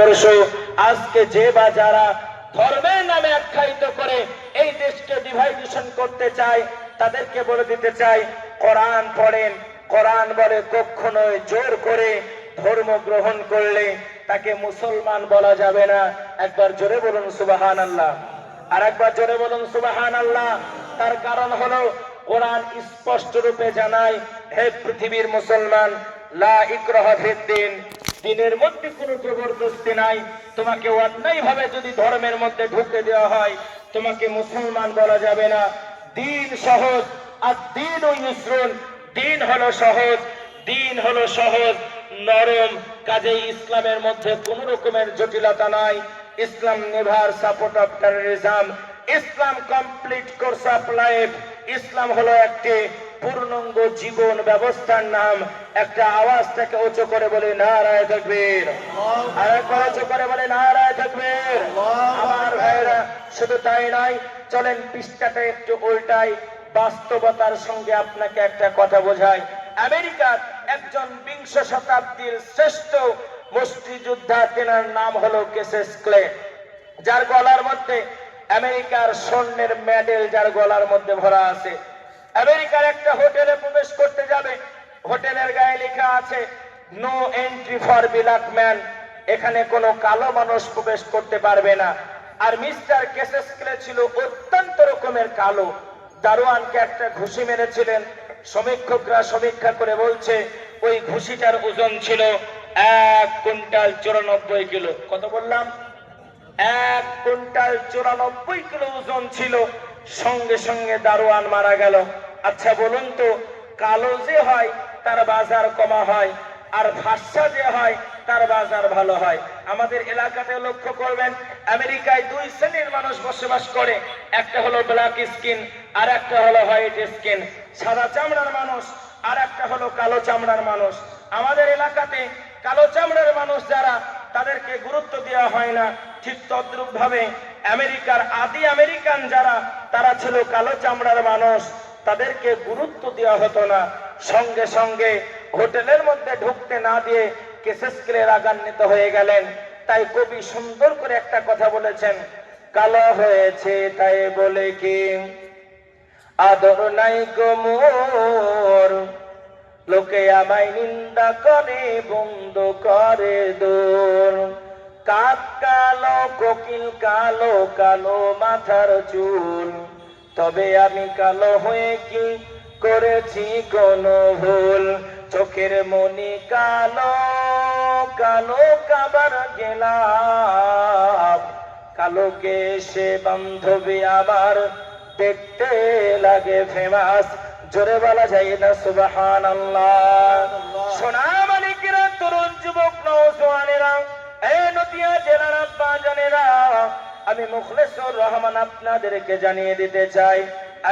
ভারতবর্ষ আজকে যে বা যারা ধর্মের নামে আখ্যায়িত করে এই দেশকে ডিভাইডেশন করতে চায়, তাদেরকে বলে দিতে চাই, কোরআন পড়েন। কোরআন বলে কখনোই জোর করে ধর্ম গ্রহণ করলে তাকে মুসলমান বলা যাবে না। একবার জোরে বলুন সুবাহান আল্লাহ আর একবার জোরে বলুন সুবাহান আল্লাহ তার কারণ হলো, কোরআন স্পষ্ট রূপে জানায়, হে পৃথিবীর মুসলমান, লা ইকরাহা ফিদ্দিন দিনের মধ্যে কোনো জবরদস্তি নাই। তোমাকে অন্যায় ভাবে যদি ধর্মের মধ্যে ঢুকে দেওয়া হয়, তোমাকে মুসলমান বলা যাবে না। দিন সহজ, আর দিন ও ইসরুন দিন হলো সহজ, দিন হলো সহজ। নরম কাজে ইসলামের মধ্যে কোন রকমের জটিলতা নাই। Islam never support of terrorism Islam complete course of life Islam হলো একটি পূর্ণাঙ্গ জীবন ব্যবস্থার নাম একটা আওয়াজ থেকে উঁচু করে বলে, নারায় থাকবীর আর আমার ভাইরা শুধু তাই নয়, চলেন পৃষ্ঠাটা একটু উল্টাই, বাস্তবতার সঙ্গে আপনাকে একটা কথা বোঝাই। আমেরিকার একজন বিংশ শতাব্দীর শ্রেষ্ঠ মুষ্টিযোদ্ধা, তেনার নাম হলো কেসেস ক্লে যার গলার মধ্যে আমেরিকার স্বর্ণের মেডেল যার গলার মধ্যে ভরা আছে। আমেরিকার একটা হোটেলে প্রবেশ করতে যাবে। হোটেলের গায়ে লেখা আছে no entry for black man এখানে কোনো কালো মানুষ প্রবেশ করতে পারবে না। আর মিস্টার কেসেস ক্লে ছিল অত্যন্ত রকমের কালো। দারোয়ানকে একটা ঘুষি মেরেছিলেন। সমীক্ষকরা সমীক্ষা করে বলছে, ওই ঘুষিটার ওজন ছিল এক কুইন্টাল চুরানব্বই কিলো। কত বললাম? এক কুইন্টাল চুরানব্বই কিলো ওজন ছিল। সঙ্গে সঙ্গে দারোয়ান মারা গেল। আচ্ছা বলুন তো, কালো যে হয়, তার বাজার কমা হয়, আর ভাষা যে হয়, তার বাজার ভালো হয়। আমাদের এলাকাতে লক্ষ্য করবেন, আমেরিকায় দুই শ্রেণির মানুষ বসবাস করে। একটা হলো ব্ল্যাক স্কিন আর একটা হলো হোয়াইট স্কিন সাদা চামড়ার মানুষ, আর একটা হলো কালো চামড়ার মানুষ। আমাদের এলাকাতে কালো চামড়ার মানুষ যারা, তাদেরকে গুরুত্ব দেওয়া হয় না। ঠিক তদ্রুপ ভাবে আমেরিকার আদি আমেরিকান যারা, তারা ছিল কালো চামড়ার মানুষ। তাদেরকে গুরুত্ব দেওয়া হতো না। সঙ্গে সঙ্গে হোটেলের মধ্যে ঢুকতে না দিয়ে কেসেস ক্লে রাগান্বিত হয়ে গেলেন। তাই কবি সুন্দর করে একটা কথা বলেছেন, কালো হয়েছে তাই বলে কি? আদর নাই গো মোর। লোকে আমায় নিন্দা করে, বন্ধ করে দূর। কাক কালো, কোকিল কালো কালো মাথার চুল। তবে আমি কালো হয়ে কি করেছি কোনো ভুল? চোখের মনি কালো কালো কাবার গেলাম কালোকে সে বান্ধবী আবার দেখতে লাগে ফেমাস জোরে বলা যায় না সুবাহান আল্লাহ সোনা মালিকেরা তরুণ যুবক নৌজওয়ানেরা এই আমি মুখলেসুর রহমান আপনাদেরকে জানিয়ে দিতে চাই,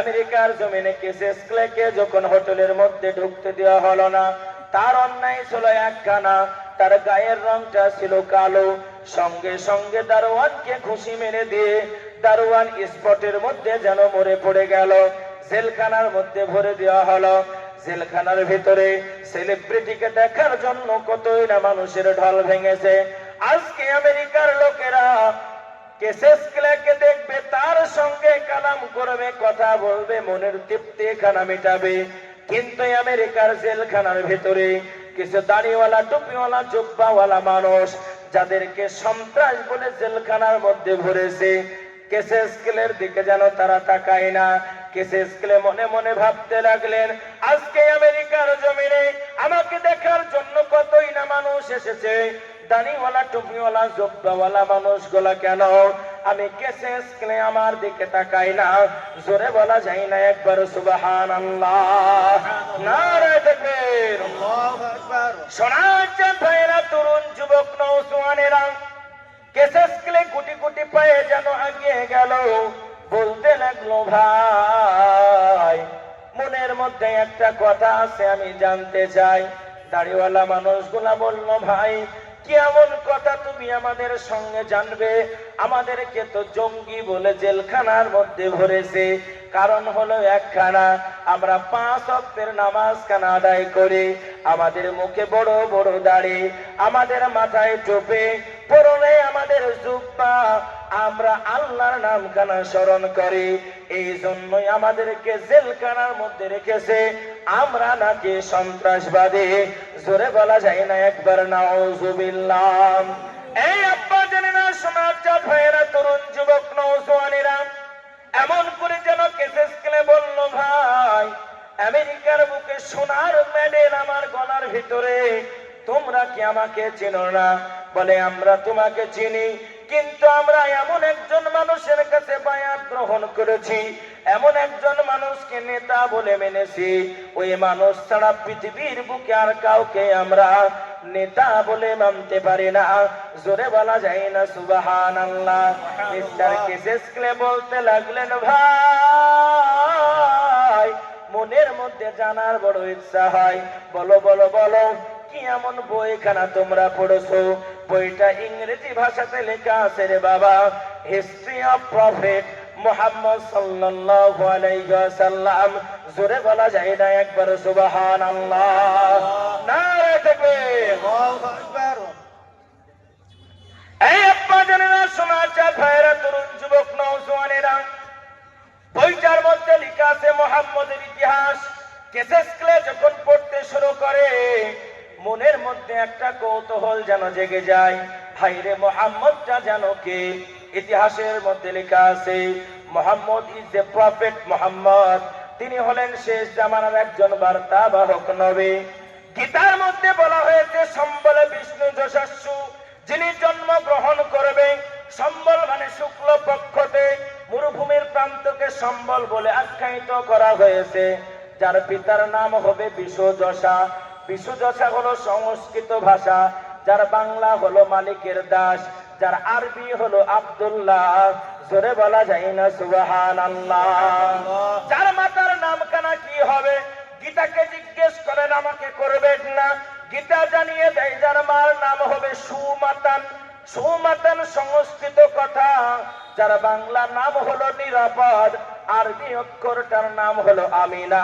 আমেরিকার জমিনে কেসেস ক্লেকে যখন হোটেলের মধ্যে ঢুকতে দেওয়া হলো না, তার অন্যায় ছিল একখানা, তার গায়ের রংটা ছিল কালো। সঙ্গে সঙ্গে দারোয়ানকে খুশি মেরে দিয়ে দারোয়ান স্পটের মধ্যে যেন মরে পড়ে গেল, জেলখানার মধ্যে ভরে দেওয়া হলো। জেলখানার ভিতরে সেলিব্রিটিকে দেখার জন্য কতই না মানুষের ঢল ভেঙেছে। আজকে আমেরিকার লোকেরা কেসেস ক্লেকে দেখবে, তার সঙ্গে কালাম করবে, কথা বলবে, মনের তৃপ্তি খানা মেটাবে। কিন্তু আমেরিকার জেলখানার ভেতরে কিছু দাড়িওয়ালা, টুপিওয়ালা, জুব্বাওয়ালা মানুষ, যাদেরকে সন্ত্রাস বলে জেলখানার মধ্যে ভরেছে। কেসেস ক্লের দিকে যেন তারা তাকায় না। কেসেস ক্লে মনে মনে ভাবতে লাগলেন, আজকে আমেরিকার জমিনে আমাকে দেখার জন্য কতই না মানুষ এসেছে। দাড়িওয়ালা টুপিওয়ালা জব্বাওয়ালা মানুষগুলা কেন? আমি কেসেস ক্লে আমার দিকে তাকাই না। জোরে বলা যায় না একবার সুবাহান আল্লাহ নারায় ভাইরা তরুণ যুবক নৌজওয়ানেরা কেসেস ক্লে গুটি গুটি পায়ে যেন আগিয়ে গেল। বলতে লাগল ভাই মনের মধ্যে একটা কথা আছে আমি জানতে চাই। দাড়িওয়ালা মানুষগুলা বলল ভাই কি এমন কথা তুমি আমাদের সঙ্গে জানবে? আমাদেরকে তো জঙ্গি বলে জেলখানার মধ্যে ভরেছে। কারণ হলো একখানা, আমরা পাঁচ অক্টের নামাজ খানা আদায় করে। আমাদের মুখে বড় বড় দাড়ি, আমাদের মাথায় টোপে, পরনে আমাদের জুব্বা আমরা আল্লাহর নাম কানা স্মরণ করি। এই জন্যই আমাদেরকে জেলখানার মধ্যে রেখেছে। আমরা নাকি সন্ত্রাসবাদী। জোরে বলা যায় না একবার, নাউজুবিল্লাহ। এই আব্বা জানি না, সোনার চাঁদ ভাইয়েরা, তরুণ যুবক নৌজওয়ানেরা এমন করে যেন কেসেস কেলে বলল, ভাই, আমেরিকার বুকে সোনার মেডেল আমার গলার ভিতরে। তোমরা কি আমাকে চেনো না? বলে, আমরা তোমাকে চিনি। কিন্তু আমরা এমন একজন মানুষের কাছে বায়াত গ্রহণ করেছি, এমন একজন মানুষকে নেতা বলে মেনেছি। ওই মানুষ ছাড়া পৃথিবীর বুকে আর কাউকে আমরা নেতা বলে মানতে পারি না। জোরে বলা যায় না সুবাহান আল্লাহ মিস্টার কেসেস ক্লে বলতে লাগলেন, ভাই, মনের মধ্যে জানার বড় ইচ্ছা হয়। বলো বলো বলো, কি এমন বইখানা তোমরা পড়েছো? বইটা ইংরেজি ভাষাতে লেখা আছে রে বাবা। হিস্ট্রি অফ প্রফেট মোহাম্মদ সাল্লাল্লাহু আলাইহি ওয়াসাল্লাম। জোরে বলা যায় না একবার সুবহানাল্লাহ। নারে তাকবীর। এই আব্বা জানেনা সমাচার ভাইরা তরুণ যুবক বইটার মধ্যে লেখা আছে মোহাম্মদের ইতিহাস। কেসেস ক্লে যখন পড়তে শুরু করে মনের মধ্যে একটা কৌতূহল যেন জেগে যায়। হাইরে মোহাম্মদটা যেন কে? ইতিহাসের মধ্যে লেখা আছে, Muhammad is a prophet Muhammad. তিনি হলেন শেষ জামানার একজন বার্তা বাহক নবী। গীতার মধ্যে বলা হয়েছে, সম্বলে বিষ্ণু যশস্বু, যিনি জন্ম গ্রহণ করবে, সম্বল মানে শুক্ল পক্ষতে, মরুভূমির প্রান্তকে সম্বল বলে আখ্যায়িত করা হয়েছে। যার পিতার নাম হবে বিশ্বযশা বিশ্বযশা হলো সংস্কৃত ভাষা, যার বাংলা হলো মালিকের দাস, যার আরবি হলো আব্দুল্লাহ। জোরে বলা যায় না সুবাহান যার মাতার নাম কানা কি হবে? গীতাকে জিজ্ঞেস করেন আমাকে করবেন না। গীতা জানিয়ে দেয়, যার মার নাম হবে সুমাতান। সুমাতান সংস্কৃত কথা, যার বাংলা নাম হলো নিরাপদ। আরবি অক্ষরটার নাম হলো আমিনা।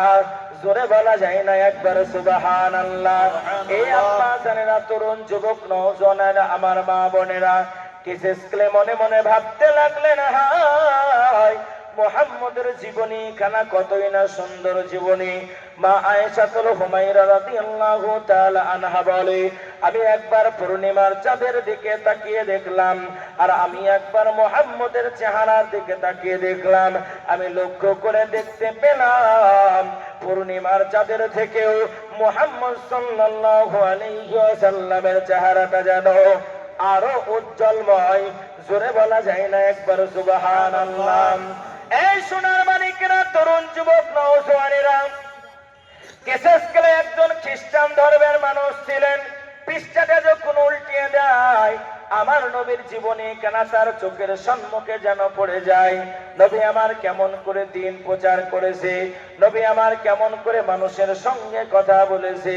জোরে বলা যায় না একবার সুবাহান আল্লাহ এই জানে জানেরা তরুণ যুবক নজনেরা আমার মা বোনেরা। কিসেস মনে মনে ভাবতে লাগলেন, হায়। মোহাম্মদের জীবনী খানা কতই না সুন্দর জীবনী? মা আয়েশাতুল হুমায়রা রাদিয়াল্লাহু তাআলা আনহা বলে, আমি একবার পূর্ণিমার চাঁদের দিকে তাকিয়ে দেখলাম, আর আমি একবার মোহাম্মদের চেহারার দিকে তাকিয়ে দেখলাম। আমি লক্ষ্য করে দেখতে পেলাম, পূর্ণিমার চাঁদের থেকেও মোহাম্মদ সাল্লাল্লাহু আলাইহি ওয়াসাল্লামের চেহারাটা যেন আরও উজ্জ্বলময়, জোরে বলা যায় না একবার সুবাহান সুবহানাল্লাহ। এই সোনার মালিকেরা তরুণ যুবক নৌজওয়ানেরা কেসেসকেলে একজন খ্রিস্টান ধর্মের মানুষ ছিলেন। পৃষ্ঠাটা যখন উল্টিয়ে দেয়। আমার নবীর জীবনে কেনা তার চোখের সম্মুখে যেন পড়ে যায়। নবী আমার কেমন করে দিন প্রচার করেছে? নবী আমার কেমন করে মানুষের সঙ্গে কথা বলেছে?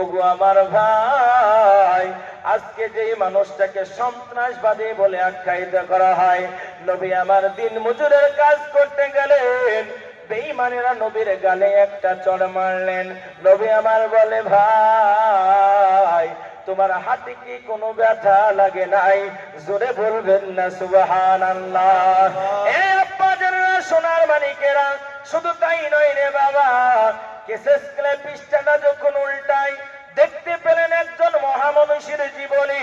ওগো আমার ভাই, আজকে যে মানুষটাকে সন্ত্রাসবাদী বলে আখ্যায়িত করা হয়, নবী আমার দিন মজুরের কাজ করতে গেলেন। বেঈমানেরা নবীর গালে একটা চড় মারলেন। নবী আমার বলে, ভাই তোমার হাতে কি কোনো ব্যথা লাগে নাই? জোরে বলবেন না সুবাহান আল্লাহ সোনার মানিকেরা শুধু তাই নয় রে বাবা, কেসেস পৃষ্ঠাটা যখন উল্টাই দেখতে পেলেন একজন মহামনুষীর জীবনী,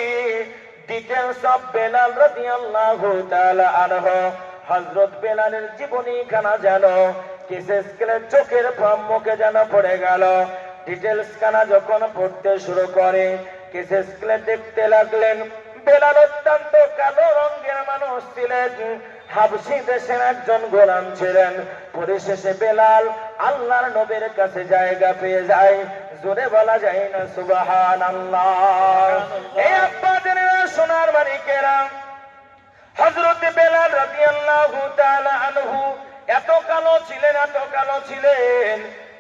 ডিটেলস অফ বেলাল রাদিয়াল্লাহু তাআলা আনহু। হযরত বেলালের জীবনী খানা জানো কেসেস ক্লে চোখের সম্মুখে যেন পড়ে গেল। ডিটেলস খানা যখন পড়তে শুরু করে কেসেস ক্লে দেখতে লাগলেন? বেলাল অত্যন্ত কালো রঙের মানুষ ছিলেন। হাবসি দেশের একজন গোলাম ছিলেন। পরিশেষে বেলাল আল্লাহর নবীর কাছে জায়গা পেয়ে যায়। জোরে বলা যায় না সুবাহান আল্লাহ এই আব্বাদের সোনার মানিকেরা হজরত বেলাল রাদিয়াল্লাহু তাআলা আনহু এত কালো ছিলেন, এত কালো ছিলেন।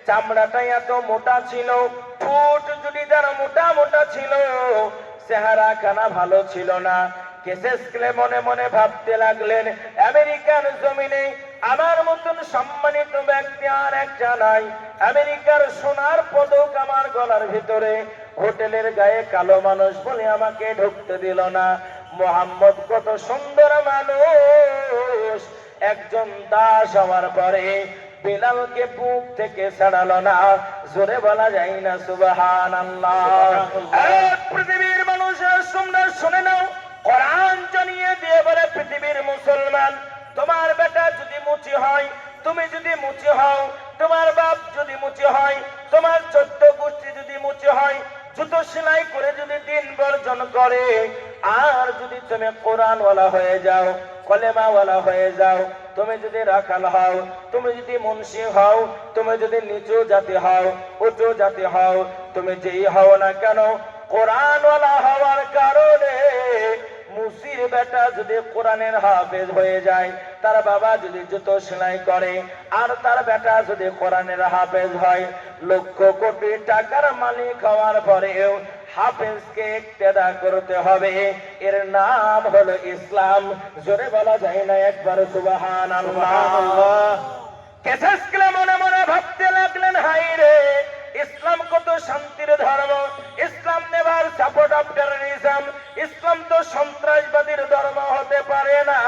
চামড়াটা এত মোটা ছিল। ফুট যদি তার মোটা মোটা ছিল চেহারা খানা ভালো ছিল না। কেসেস ক্লে মনে মনে ভাবতে লাগলেন আমেরিকান জমিনে আমার মতন সম্মানিত ব্যক্তি আর একটা নাই। আমেরিকার সোনার পদক আমার গলার ভিতরে, হোটেলের গায়ে কালো মানুষ বলে আমাকে ঢুকতে দিল না। মোহাম্মদ কত সুন্দর মানুষ, একজন দাস হওয়ার পরে। বেলালকে বুক থেকে ছাড়ালো না। জোরে বলা যায় না সুবাহান পৃথিবীর মানুষের সুন্দর শুনে নাও। কোরআন জানিয়ে দিয়ে বলে পৃথিবীর মুসলমান তোমার বেটা যদি মুচি হয় তুমি যদি মুচি হও তোমার বাপ যদি মুচি হয় তোমার চোদ্দ গোষ্ঠী যদি মুচি হয় জুতো সেলাই করে যদি দিন বর্জন করে আর যদি তুমি কোরআনওয়ালা হয়ে যাও কলেমাওয়ালা হয়ে যাও তুমি যদি রাখাল হও, তুমি যদি মুন্সি হও, তুমি যদি নিচু জাতি হও, উঁচু জাতি হও, তুমি যেই হও না কেন, কোরআনওয়ালা হওয়ার কারণে মুসির বেটা যদি কোরআনের হাফেজ হয়ে যায়, তার বাবা যদি জুতো সেলাই করে, আর তার বেটা যদি কোরআনের হাফেজ হয়, লক্ষ কোটি টাকার মালিক হওয়ার পরেও হাফেজকে ইক্তেদা করতে হবে। এর নাম হলো ইসলাম। জোরে বলা যায় না একবার সুবাহান মনে মনে ভাবতে লাগলেন হাই রে! ইসলাম কত শান্তির ধর্ম। ইসলাম নেবার সাপোর্ট অফ টেরোরিজম ইসলাম তো সন্ত্রাসবাদীর ধর্ম হতে পারে না।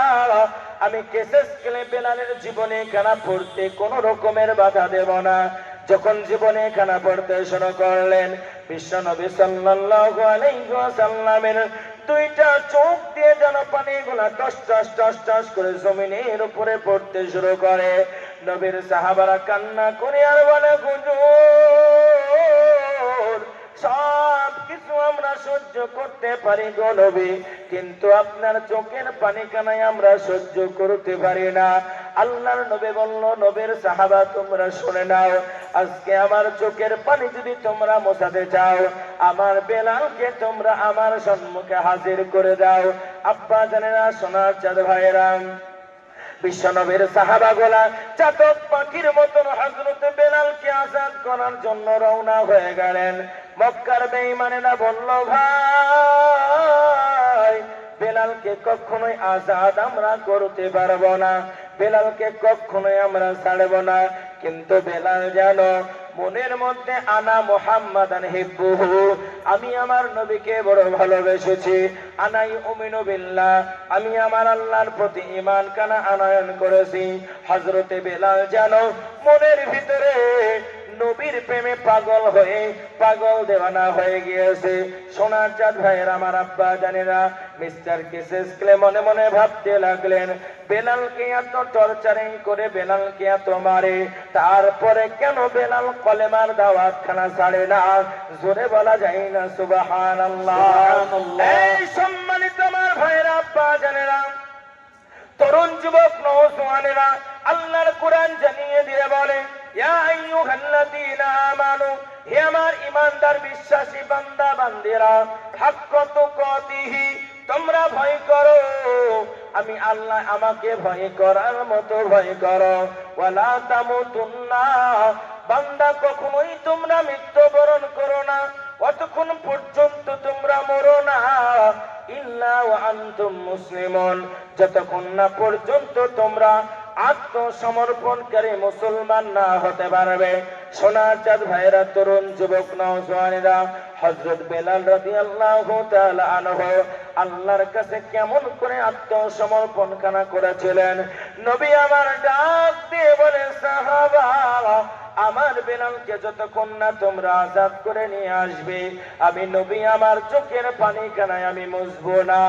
আমি কেসেস কেলে বেলালের জীবনে খানা পড়তে কোন রকমের বাধা দেব না। যখন জীবনে খানা পড়তে শুরু করলেন বিশ্ব নবী সাল্লাল্লাহু আলাইহি ওয়াসাল্লামের দুইটা চোখ দিয়ে যেন পানি গুলা টস টস টস টস করে জমিনের উপরে পড়তে শুরু করে। নবীর সাহাবারা কান্না করে আর বলে, হুজুর, সব কিছু আমরা সহ্য করতে পারি গো নবী, কিন্তু আপনার চোখের পানি কানাই আমরা সহ্য করতে পারি না। আল্লাহর নবী বলল, নবীর সাহাবা, তোমরা শুনে নাও, আজকে আমার চোখের পানি যদি তোমরা মোছাতে চাও, আমার বেলালকে তোমরা আমার সম্মুখে হাজির করে দাও। আব্বা জানেরা সোনার চাঁদ ভাইরাম বিশ্বনবীর সাহাবা গোলা চাতক পাখির মতন হজরত বেলালকে আজাদ করার জন্য রওনা হয়ে গেলেন। মক্কার বেঈমানেরা বলল, ভাই, বেলালকে কখনোই আজাদ আমরা করতে পারব না। বেলালকে কখনোই আমরা ছাড়বো না। কিন্তু বেলাল জানো মনের মধ্যে আনা মোহাম্মদান হিব্বুহু। আমি আমার নবীকে বড় ভালোবেসেছি। আনাই উমিনু আমি আমার আল্লাহর প্রতি ইমান কানা আনয়ন করেছি। হজরতে বেলাল জানো মনের ভিতরে নবীর প্রেমে পাগল হয়ে পাগল দেওয়ানা হয়ে গিয়েছে। সোনার চাঁদ ভাইয়ের আমার আব্বা জানেরা মিস্টার কিসেস ক্লে মনে মনে ভাবতে লাগলেন বেলালকে এত টর্চারিং করে বেলালকে এত মারে তারপরে কেন বেলাল কলেমার দাওয়াত খানা ছাড়ে না? জোরে বলা যায় না সুবাহান এই সম্মানিত আমার ভাইয়ের আব্বা জানেরা তরুণ যুবক নওজোয়ানেরা আল্লাহর কোরআন জানিয়ে দিয়ে বলে বান্দা, বান্দিরা তোমরা ভয় করো। আমি আল্লাহ আমাকে ভয় করার মতো ভয় করো। বান্দা কখনোই তোমরা করো না। অতক্ষণ পর্যন্ত তোমরা মরো না। ইল্লা ওয়া মুসলিমুন, যতক্ষণ না পর্যন্ত তোমরা আত্মসমর্পণকারী মুসলমান না হতে পারবে। সোনার চাঁদ ভাইরা তরুণ যুবক নওজওয়ানেরা হজরত বেলাল রাদিয়াল্লাহু আল্লাহ আনহ আল্লাহর কাছে কেমন করে আত্মসমর্পণ কানা করেছিলেন? নবী আমার ডাক দিয়ে বলে সাহাবা আমার বেলালকে যতক্ষণ না তোমরা আজাদ করে নিয়ে আসবে, আমি নবী আমার চোখের পানি কানায় আমি মুছবো না।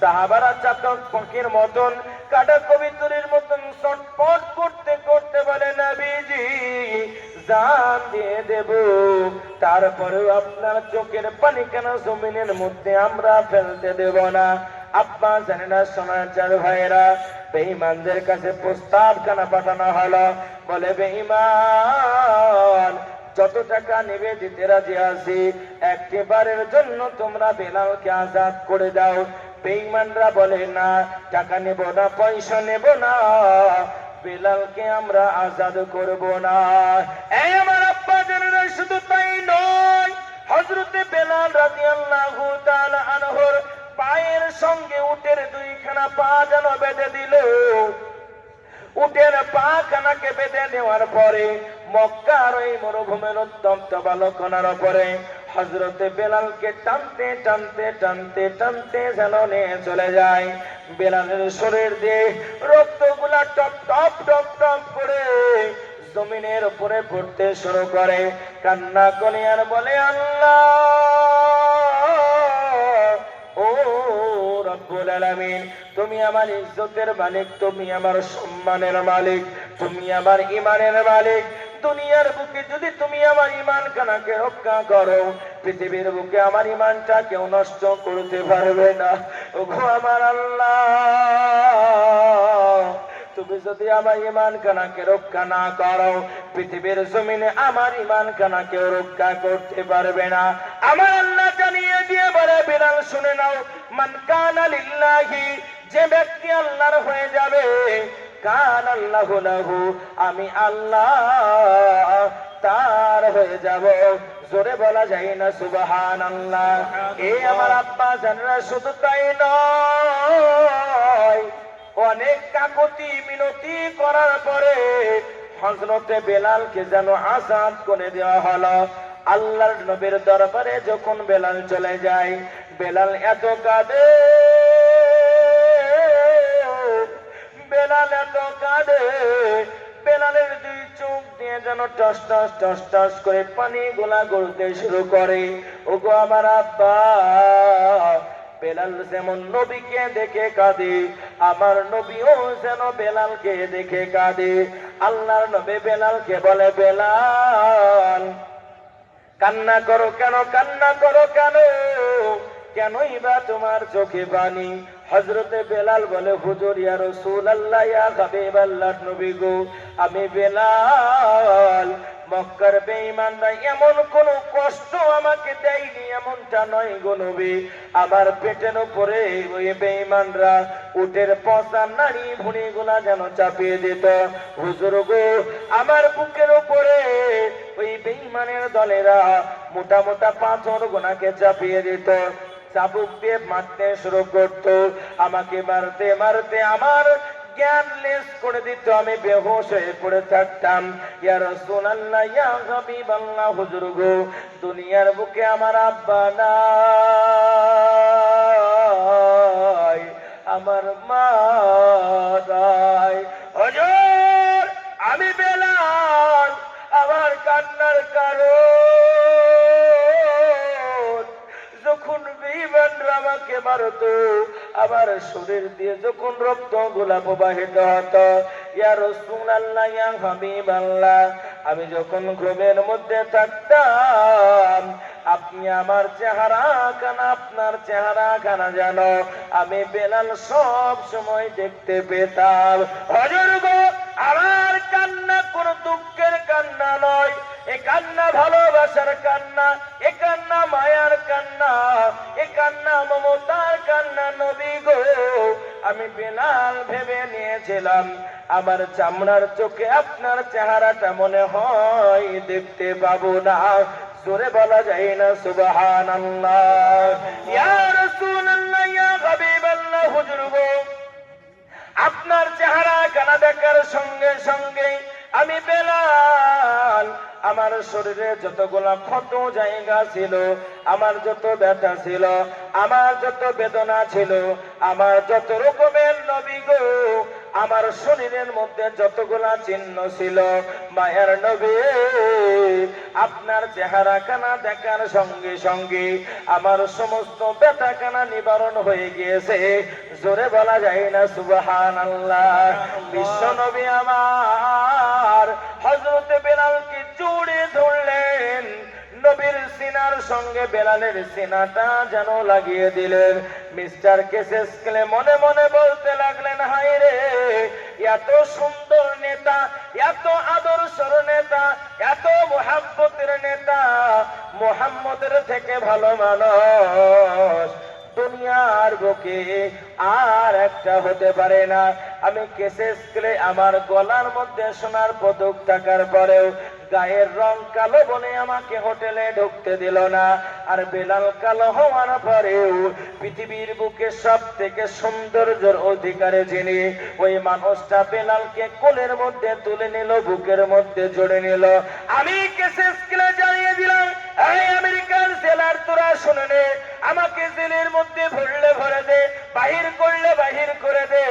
সাহাবারা চাতক পক্ষের মতন কাটা কবিতরের মতন চটপট করতে করতে বলে, নবীজি, জান দিয়ে দেব। তারপরেও আপনার চোখের পানি কেন জমিনের মধ্যে আমরা ফেলতে দেব না। আব্বা জানে না সোনার চার ভাইয়েরা, বেঈমানদের কাছে প্রস্তাব কেন পাঠানো হলো। বলে, বেঈমান, যত টাকা নেবে দিতে রাজি আছি। একটিবারের জন্য তোমরা বেলালকে আজাদ করে দাও। বেঈমানরা বলে, না, টাকা নেব না, পয়সা নেব না। বেলালকে আমরা আজাদ করব না। এই আমার আব্বা জানেরা শুধু তাই নয় হজরতে বেলাল রাদিয়াল্লাহু তাআলা আনহুর পায়ের সঙ্গে উটের দুইখানা পা যেন বেঁধে দিল। উটের পা খানাকে বেঁধে নেওয়ার পরে মক্কার ওই মরুভূমির উত্তপ্ত বালকনার পরে হজরতে বেলালকে টানতে টানতে টানতে টানতে যেন নিয়ে চলে যায়। বেলালের শরীর দিয়ে রক্তগুলা টপ টপ টপ টপ করে জমিনের উপরে পড়তে শুরু করে। কান্না করে আর বলে, আল্লাহ! ও রব্বুল আলামিন, তুমি আমার ইজ্জতের মালিক, তুমি আমার সম্মানের মালিক, তুমি আমার ইমানের মালিক। দুনিয়ার বুকে যদি তুমি আমার ইমান খানাকে রক্ষা করো, পৃথিবীর বুকে আমার ইমানটা কেউ নষ্ট করতে পারবে না। ওগো আমার আল্লাহ, তুমি যদি আমার ইমান কানাকে রক্ষা না করো, পৃথিবীর জমিনে আমার ইমান কানাকে রক্ষা করতে পারবে না। আমার আল্লাহ জানিয়ে দিয়ে বলে বিড়াল শুনে নাও। মান কানা লিল্লাহি, যে ব্যক্তি আল্লাহর হয়ে যাবে, কান আল্লাহ লাহু, আমি আল্লাহ তার হয়ে যাব। জোরে বলা যায় না সুবাহান আল্লাহ এ আমার আব্বা জানরা, শুধু তাই নয়, অনেক কাকতি মিনতি করার পরে হজরতে বেলালকে যেন আজাদ করে দেওয়া হলো। আল্লাহর নবীর দরবারে যখন বেলাল চলে যায়, বেলাল এত কাঁদে। বেলাল এত কাঁদে। বেলালের দুই চোখ দিয়ে যেন টস টস টস টস করে পানি গোলা গড়তে শুরু করে। ওগো আমার আব্বা, বেলাল যেমন নবীকে দেখে কাঁদে, আমার নবীও যেন বেলালকে দেখে কাঁদে। আল্লাহর নবী বেলালকে বলে, বেলাল কান্না করো কেন, কান্না করো কেন? কেনই বা তোমার চোখে পানি হজরতে বেলাল বলে, হুজুর, ইয়া রসুল আল্লাহ হাবিব আল্লাহ নবী গো, আমি বেলাল, মক্কার বেঈমানরা এমন কোন কষ্ট আমাকে দেয়নি, এমনটা নয় গো নবী। আমার পেটের উপরে ওই বেঈমানরা উটের পচা নাড়ি ভুঁড়ি গুলা যেন চাপিয়ে দিত। হুজুর গো, আমার বুকের উপরে ওই বেঈমানের দলেরা মোটা মোটা পাথর গোনাকে চাপিয়ে দিত। চাবুক দিয়ে মারতে শুরু করতো। আমাকে মারতে মারতে আমার করে দিত। আমি বেহোশ হয়ে পড়ে থাকতাম। ইয়া রাসূলুল্লাহ, ইয়া হাবিবাল্লাহ, হুজুর গো, দুনিয়ার বুকে আমার আব্বা নাই, আমার মা আমাকে মারতো। আমার শরীর দিয়ে যখন রক্তগুলা প্রবাহিত হতো আমি যখন ঘুমের মধ্যে থাকতাম, আপনি আমার চেহারা খানা আপনার চেহারা খানা জানো আমি বেলাল সব সময় দেখতে পেতাম। হজর গো, আমার কান্না কোন দুঃখের কান্না নয়। এ কান্না ভালোবাসার কান্না, এ কান্না মায়ার কান্না। কান্না, মমতার কান্না, নবী গো। আমি বেলাল ভেবে নিয়েছিলাম, আমার চামড়ার চোখে আপনার চেহারাটা মনে হয় দেখতে পাবো না। জোরে বলা যায় না সুবাহান আপনার চেহারা কানা দেখার সঙ্গে সঙ্গে আমি বেলাল আমার শরীরে যতগুলা ক্ষত জায়গা ছিল আমার যত ব্যথা ছিল আমার যত বেদনা ছিল আমার যত রকমের নবী গো আমার শরীরের মধ্যে যতগুলা চিহ্ন ছিল মায়ের নবী আপনার চেহারা কানা দেখার সঙ্গে সঙ্গে আমার সমস্ত ব্যথা কানা নিবারণ হয়ে গিয়েছে। জোরে বলা যায় না সুবাহান আল্লাহ বিশ্ব নবী আমার হজরতে বেলালকে সিনার সঙ্গে বেলালের সিনাটা যেন লাগিয়ে দিলেন। মিস্টার কেসেস কেলে মনে মনে বলতে লাগলেন হাই রে, এত সুন্দর নেতা, এত আদর্শর নেতা, এত মোহাম্মতের নেতা, মোহাম্মদের থেকে ভালো মানুষ। দুনিয়ার বুকে আর একটা হতে পারে না। আমি কেসে স্কেলে আমার গলার মধ্যে সোনার পদক থাকার পরেও গায়ের রং কালো বলে আমাকে হোটেলে ঢুকতে দিল না। আর বেলাল কালো হওয়ার পরেও পৃথিবীর বুকে সব থেকে সৌন্দর্যের অধিকারে যিনি, ওই মানুষটা বেলালকে কোলের মধ্যে তুলে নিল, বুকের মধ্যে জড়ে নিল। আমি কেসে স্কেলে জানিয়ে দিলাম এই আমেরিকার জেলার তোরা শুনে নে আমাকে জেলের মধ্যে ভরলে ভরে দে বাহির করলে বাহির করে দে।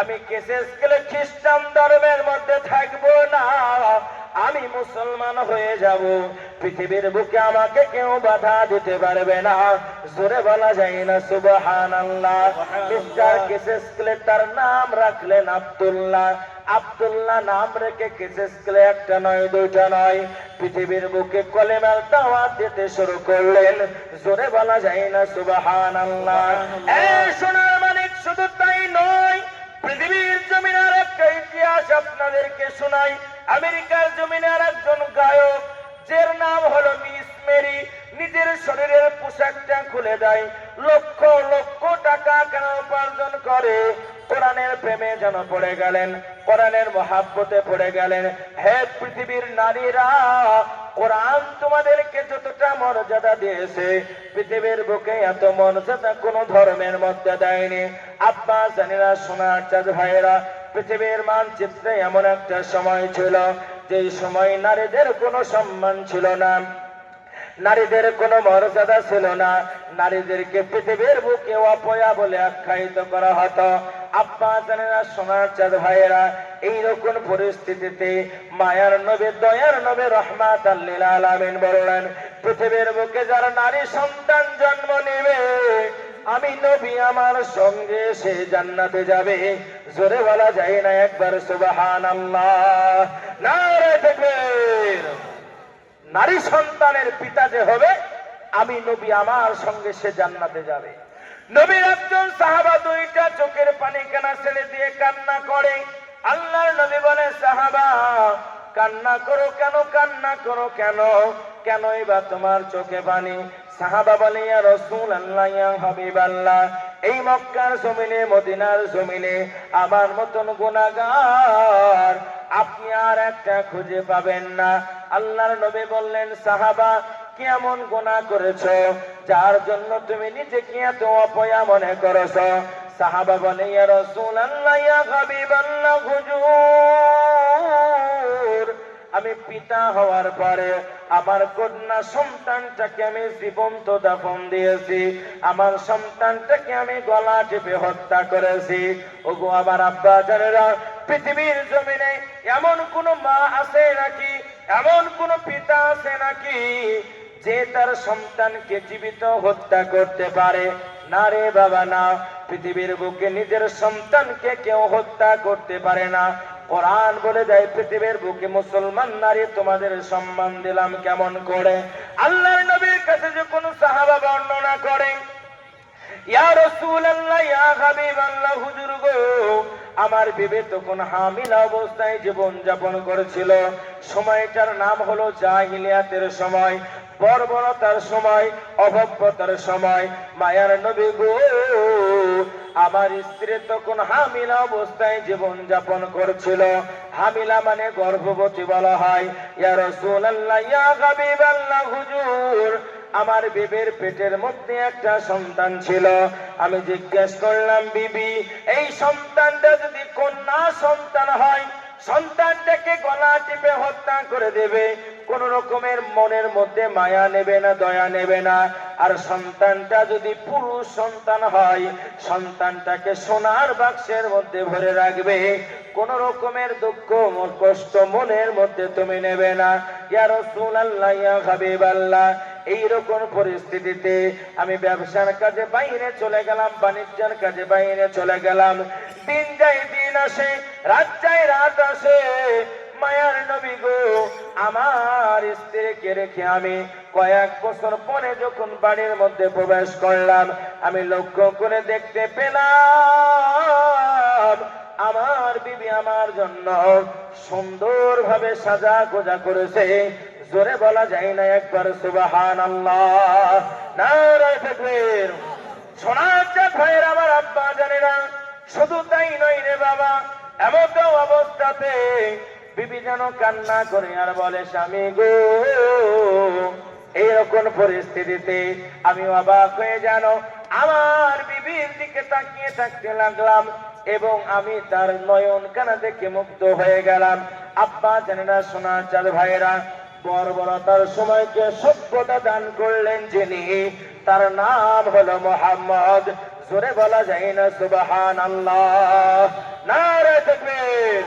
আমি কেসে স্কেলে খ্রিস্টান ধর্মের মধ্যে থাকব না আমি মুসলমান হয়ে যাব। পৃথিবীর বুকে আমাকে কেউ বাধা দিতে পারবে না। জোরে বলা যায় না সুবহান আল্লাহ মিস্টার কেসেস তার নাম রাখলেন আব্দুল্লাহ। আব্দুল্লাহ নাম রেখে কেসেস ক্লে একটা নয় দুইটা নয়। পৃথিবীর বুকে কলেমার দাওয়াত দিতে শুরু করলেন। জোরে বলা যায় না সুবহান আল্লাহ সোনার মানিক শুধু তাই নয় পৃথিবীর জমিনের একটা ইতিহাস আপনাদেরকে শোনাই। আমেরিকার জমিনের একজন গায়ক যার নাম হলো মিস মেরি নিজের শরীরের পোশাকটা খুলে দেয়। লক্ষ লক্ষ টাকা কেন উপার্জন করে? কোরআনের প্রেমে যেন পড়ে গেলেন। কোরআনের মহাব্বতে পড়ে গেলেন, হে পৃথিবীর নারীরা, কোরআন তোমাদেরকে যতটা মর্যাদা দিয়েছে, পৃথিবীর বুকে এত মর্যাদা কোন ধর্মের মধ্যে দেয়নি। আব্বা জানিরা, সোনার চাঁদ ভাইয়েরা, পৃথিবীর মানচিত্রে এমন একটা সময় ছিল যে সময় নারীদের কোনো সম্মান ছিল না। নারীদের কোনো মর্যাদা ছিল না। নারীদেরকে পৃথিবীর বুকে অপয়া বলে আখ্যায়িত করা হতো। আব্বা জানেরা সোনার চাঁদ ভাইয়েরা এইরকম পরিস্থিতিতে মায়ার নবী, দয়ার নবী রহমাত আল্লিল বললেন, পৃথিবীর বুকে যারা নারী সন্তান জন্ম নেবে, আমি নবী আমার সঙ্গে সে জান্নাতে যাবে। জোরে বলা যায় না একবার সুবাহান আল্লাহ নারে তাকবীর। নারী সন্তানের পিতা যে হবে, আমি নবী আমার সঙ্গে সে জান্নাতে যাবে। নবীর একজন সাহাবা দুইটা চোখের পানি কেনা ছেড়ে দিয়ে কান্না করে। আল্লাহর নবী বলে, সাহাবা, কান্না করো কেন, কান্না করো কেন? কেনই বা তোমার চোখে পানি? সাহাবা বলে, ইয়া রসুল আল্লাহ হাবিব আল্লাহ এই মক্কার জমিনে, মদিনার জমিনে আমার মতন গুনাহগার আপনি আর একটা খুঁজে পাবেন না। আল্লাহর নবী বললেন, সাহাবা, কেমন গোনা করেছ? যার জন্য তুমি নিজেকে এত অপয়া মনে করেছ। সাহাবা বলে, ইয়া রসুল আল্লাহ ইয়া হাবিব আল্লাহ হুজুর। আমি পিতা হওয়ার পরে আমার কন্যা সন্তানটাকে আমি জীবন্ত দাফন দিয়েছি। আমার সন্তানটাকে আমি গলা টিপে হত্যা করেছি। ওগো আমার আব্বা জানেরা, পৃথিবীর জমিনে এমন কোন মা আছে নাকি? এমন কোন পিতা আছে নাকি যে তার সন্তানকে জীবিত হত্যা করতে পারে? না রে বাবা, না। পৃথিবীর বুকে নিজের সন্তানকে কেউ হত্যা করতে পারে না। কোরআন বলে দেয়, পৃথিবীর বুকে মুসলমান নারী তোমাদের সম্মান দিলাম কেমন করে? আল্লাহর নবীর কাছে যে কোন সাহাবা বর্ণনা করে হুজুর গো, আমার বিবে তখন হামিলা অবস্থায় জীবন যাপন করেছিল। সময়টার নাম হলো জাহিলিয়াতের সময়, বর্বরতার সময় অভব্যতার সময়। মায়ার নবী গো আমার স্ত্রী তখন হামিলা অবস্থায় জীবন যাপন করছিল। হামিলা মানে গর্ভবতী বলা হয়। ইয়া রাসূলুল্লাহ আমার বিবির পেটের মধ্যে একটা সন্তান ছিল। আমি জিজ্ঞেস করলাম, বিবি, এই সন্তানটা যদি কন্যা সন্তান হয়, সন্তানটাকে গলা টিপে হত্যা করে দেবে। কোন রকমের মনের মধ্যে মায়া নেবে না, দয়া নেবে না। আর সন্তানটা যদি পুরুষ সন্তান হয়, সন্তানটাকে সোনার বাক্সের মধ্যে ভরে রাখবে। কোন রকমের দুঃখ কষ্ট মনের মধ্যে তুমি নেবে না। ইয়া রাসূলুল্লাহ, ইয়া হাবিবাল্লাহ, এইরকম পরিস্থিতিতে আমি ব্যবসার কাজে বাইরে চলে গেলাম, বাণিজ্যের কাজে বাইরে চলে গেলাম। দিন যায় দিন আসে, রাত যায় রাত আসে। মায়ার নবী গো, আমার স্ত্রীকে রেখে আমি কয়েক বছর পরে যখন বাড়ির মধ্যে প্রবেশ করলাম, আমি লক্ষ্য করে দেখতে পেলাম, আমার বিবি আমার জন্য সুন্দরভাবে সাজা গোজা করেছে। জোরে বলা যায় না একবার সুবাহান আল্লাহ ভাইয়ের আমার আব্বা জানে না শুধু তাই নয় রে বাবা এমতো অবস্থাতে বিবি যেন কান্না করে আর বলে, স্বামী গো এইরকম পরিস্থিতিতে আমি অবাক হয়ে জানো আমার বিবির দিকে তাকিয়ে থাকতে লাগলাম এবং আমি তার নয়ন কানা দেখে মুক্ত হয়ে গেলাম। আব্বা, জানে না সোনার চাঁদ ভাইয়েরা, বর্বরতার সময়কে সভ্যতা দান করলেন যিনি, তার নাম হলো মোহাম্মদ। জোরে বলা যায় না সুবাহান আল্লাহ নারে তাকবীর।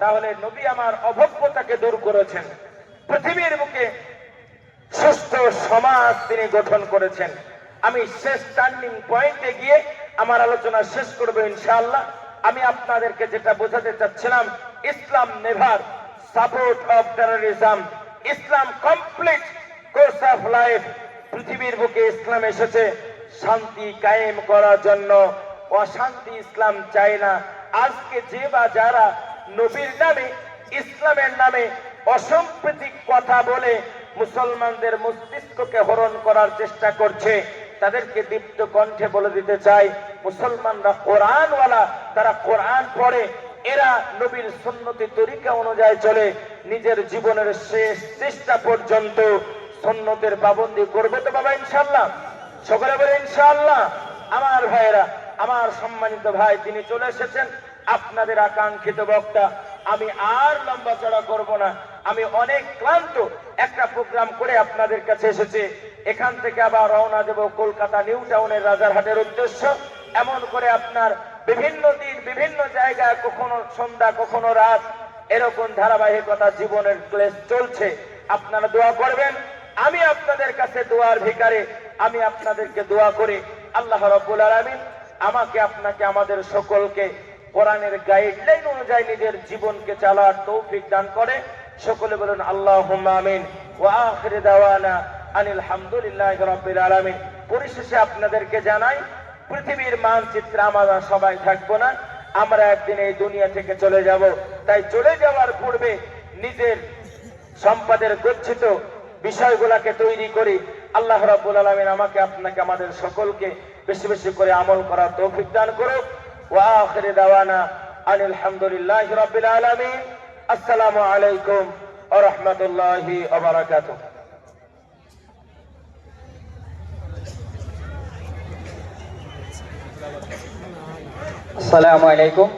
তাহলে নবী আমার অভব্যতাকে দূর করেছেন। পৃথিবীর বুকে সুস্থ সমাজ তিনি গঠন করেছেন। আমি শেষ টার্নিং পয়েন্টে গিয়ে আমার আলোচনা শেষ করব ইনশাআল্লাহ। আমি আপনাদেরকে যেটা বোঝাতে চাচ্ছিলাম, Islam never support of terrorism Islam complete course of life পৃথিবীর বুকে ইসলাম এসেছে, শান্তি কায়েম করার জন্য। অশান্তি ইসলাম চায় না। আজকে যে বা যারা নবীর নামে, ইসলামের নামে অসম্প্রীতিক কথা বলে মুসলমানদের মস্তিষ্ককে হরণ করার চেষ্টা করছে। তাদেরকে দীপ্ত কণ্ঠে বলে দিতে চাই, মুসলমানরা কোরআনওয়ালা, তারা কোরআন পড়ে, এরা নবীর সুন্নতি তরিকা অনুযায়ী চলে। নিজের জীবনের শেষ চেষ্টা পর্যন্ত সুন্নতের পাবন্দি করবে তো বাবা ইনশাল্লাহ সকলে বলে ইনশাল্লাহ আমার ভাইয়েরা, আমার সম্মানিত ভাই, তিনি চলে এসেছেন। আপনাদের আকাঙ্ক্ষিত বক্তা, আমি আর লম্বা চড়া করব না। আমি অনেক ক্লান্ত। একটা প্রোগ্রাম করে আপনাদের কাছে এসেছে। এখান থেকে আবার রওনা দেব কলকাতা নিউ টাউনের রাজারহাটের উদ্দেশ্য। এমন করে আপনার বিভিন্ন দিন, বিভিন্ন জায়গায় কখনো সন্ধ্যা, কখনো রাত, এরকম ধারাবাহিকতা জীবনের ক্লেশ চলছে। আপনারা দোয়া করবেন। আমি আপনাদের কাছে দোয়ার ভিকারে আমি আপনাদেরকে দোয়া করি। আল্লাহ রব্বুল আলামিন আমাকে, আপনাকে, আমাদের সকলকে কোরআনের গাইডলাইন অনুযায়ী নিজের জীবনকে চালার তৌফিক দান করে। সকলে বলুন আল্লাহ আমিন। ওয়া আখির দাওয়ানা আনিল হামদুলিল্লাহি রাব্বিল আলামিন। পরিশেষে আপনাদেরকে জানাই, পৃথিবীর মানচিত্রে আমরা সবাই থাকব না। আমরা একদিন এই দুনিয়া থেকে চলে যাব। তাই চলে যাওয়ার পূর্বে নিজের সম্পদের গচ্ছিত বিষয়গুলাকে তৈরি করি। আল্লাহ রাব্বুল আলামিন আমাকে, আপনাকে, আমাদের সকলকে বেশি বেশি করে আমল করার তৌফিক দান করুক। ওয়া আখির দাওয়ানা আনিল হামদুলিল্লাহি রাব্বিল আলামিন। আসসালামু আলাইকুম ওয়া রাহমাতুল্লাহি ওয়া বারাকাতুহু। আসসালামু আলাইকুম।